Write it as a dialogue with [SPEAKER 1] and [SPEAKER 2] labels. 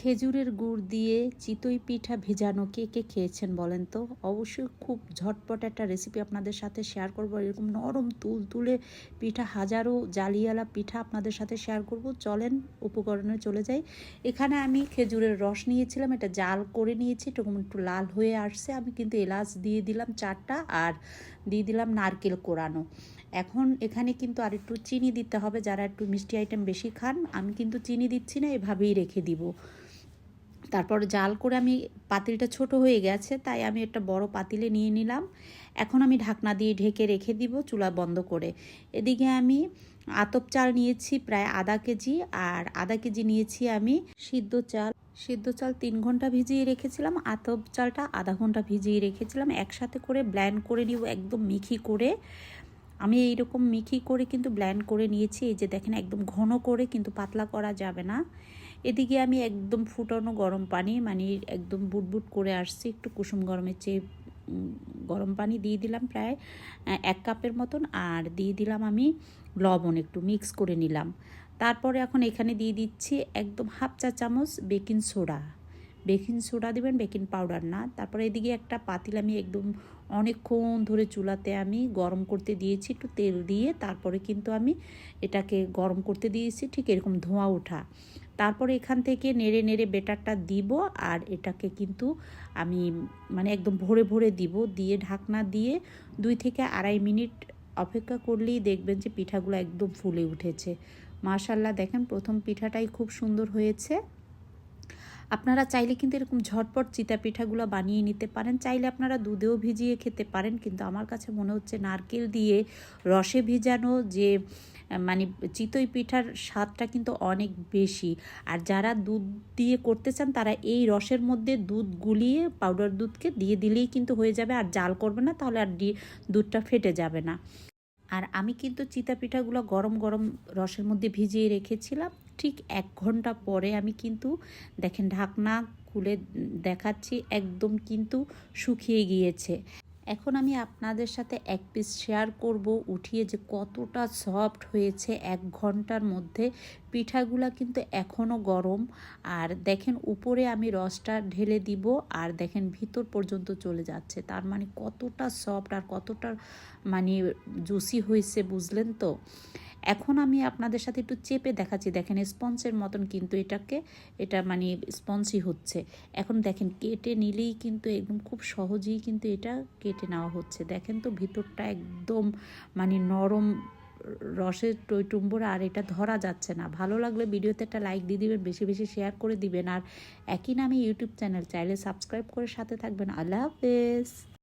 [SPEAKER 1] খেজুরের গুড় দিয়ে চিতই পিঠা ভেজানো কে কে খেয়েছেন বলেন তো? অবশ্যই খুব ঝটপট একটা রেসিপি আপনাদের সাথে শেয়ার করব। এরকম নরম তুল তুলে পিঠা, হাজারো জালিয়ালা পিঠা আপনাদের সাথে শেয়ার করব। চলেন, উপকরণে চলে যাই। এখানে আমি খেজুরের রস নিয়েছিলাম, এটা জাল করে নিয়েছি, এরকম একটু লাল হয়ে আসছে। আমি কিন্তু এলাচ দিয়ে দিলাম চারটা আর দিয়ে দিলাম নারকেল কোরানো। এখন এখানে কিন্তু আর একটু চিনি দিতে হবে, যারা একটু মিষ্টি আইটেম বেশি খান, আমি কিন্তু চিনি দিচ্ছি না, এভাবেই রেখে দিব। তারপর জাল করে আমি পাতিলটা ছোট হয়ে গেছে, তাই আমি একটা বড় পাতিলে নিয়ে নিলাম। এখন আমি ঢাকনা দিয়ে ঢেকে রেখে দিব চুলা বন্ধ করে। এদিকে আমি আতপ চাল নিয়েছি প্রায় আধা কেজি, আর আধা কেজি নিয়েছি আমি সিদ্ধ চাল। সিদ্ধ চাল তিন ঘণ্টা ভিজিয়ে রেখেছিলাম, আতপ চালটা আধা ঘণ্টা ভিজিয়ে রেখেছিলাম। একসাথে করে ব্ল্যান্ড করে নিব, একদম মিখি করে। আমি এইরকম মিখি করে কিন্তু ব্ল্যান্ড করে নিয়েছি, এই যে দেখেন একদম ঘন করে কিন্তু পাতলা করা যাবে না। এদিকে আমি একদম ফুটানো গরম পানি মানে একদম বুটবুট করে আসছি, একটু কুসুম গরমের চেয়ে গরম পানি দিয়ে দিলাম প্রায় এক কাপের মতন, আর দিয়ে দিলাম আমি লবণ একটু মিক্স করে নিলাম। তারপরে এখন এখানে দিয়ে দিচ্ছি একদম হাফ চা চামচ বেকিং সোডা। বেকিং সোডা দেবেন, বেকিং পাউডার না। তারপরে এদিকে একটা পাতিল আমি একদম অনেকক্ষণ ধরে চুলাতে আমি গরম করতে দিয়েছি, একটু তেল দিয়ে তারপরে কিন্তু আমি এটাকে গরম করতে দিয়েছি, ঠিক এরকম ধোঁয়া ওঠা। তারপরে এখান থেকে নেড়ে নেড়ে বেটারটা দিব আর এটাকে কিন্তু আমি মানে একদম ভরে ভরে দিব, দিয়ে ঢাকনা দিয়ে দুই থেকে আড়াই মিনিট অপেক্ষা করলেই দেখবেন যে পিঠাগুলো একদম ফুলে উঠেছে। মাশাল্লাহ, দেখেন প্রথম পিঠাটাই খুব সুন্দর হয়েছে। আপনারা চাইলে কিন্তু এরকম ঝটপট চিতা পিঠাগুলো বানিয়ে নিতে পারেন। চাইলে আপনারা দুধেও ভিজিয়ে খেতে পারেন, কিন্তু আমার কাছে মনে হচ্ছে নারকেল দিয়ে রসে ভিজানো যে মানে চিতই পিঠার স্বাদটা কিন্তু অনেক বেশি। আর যারা দুধ দিয়ে করতে চান, তারা এই রসের মধ্যে দুধ গুলিয়ে পাউডার দুধকে দিয়ে দিলেই কিন্তু হয়ে যাবে। আর জাল করবে না, তাহলে আর দুধটা ফেটে যাবে না। আর আমি কিন্তু চিতা পিঠাগুলো গরম গরম রসের মধ্যে ভিজিয়ে রেখেছিলাম। ঠিক এক ঘণ্টা পরে আমি কিন্তু দেখেন ঢাকনা খুলে দেখাচ্ছি, একদম কিন্তু শুকিয়ে গিয়েছে। এখন আমি আপনাদের সাথে এক পিস শেয়ার করব উঠিয়ে যে কতটা সফট হয়েছে এক ঘণ্টার মধ্যে। পিঠাগুলা কিন্তু এখনও গরম। আর দেখেন উপরে আমি রসটা ঢেলে দিব আর দেখেন ভিতর পর্যন্ত চলে যাচ্ছে। তার মানে কতটা সফট আর কতটা মানে জুসি হয়েছে, বুঝলেন তো? এখন আমি আপনাদের সাথে একটু চেপে দেখাচ্ছি। দেখেন, স্পঞ্জের মতন কিন্তু এটাকে, এটা মানে স্পঞ্জই হচ্ছে। এখন দেখেন, কেটে নিলেই কিন্তু একদম খুব সহজেই কিন্তু এটা কেটে নেওয়া হচ্ছে। দেখেন তো, ভিতরটা একদম মানে নরম রসের টইটুম্বর আর এটা ধরা যাচ্ছে না। ভালো লাগলে ভিডিওতে একটা লাইক দিয়ে দিবেন, বেশি বেশি শেয়ার করে দিবেন। আর একই নামে ইউটিউব চ্যানেল চাইলে সাবস্ক্রাইব করে সাথে থাকবেন। আল্লাহ হাফেজ।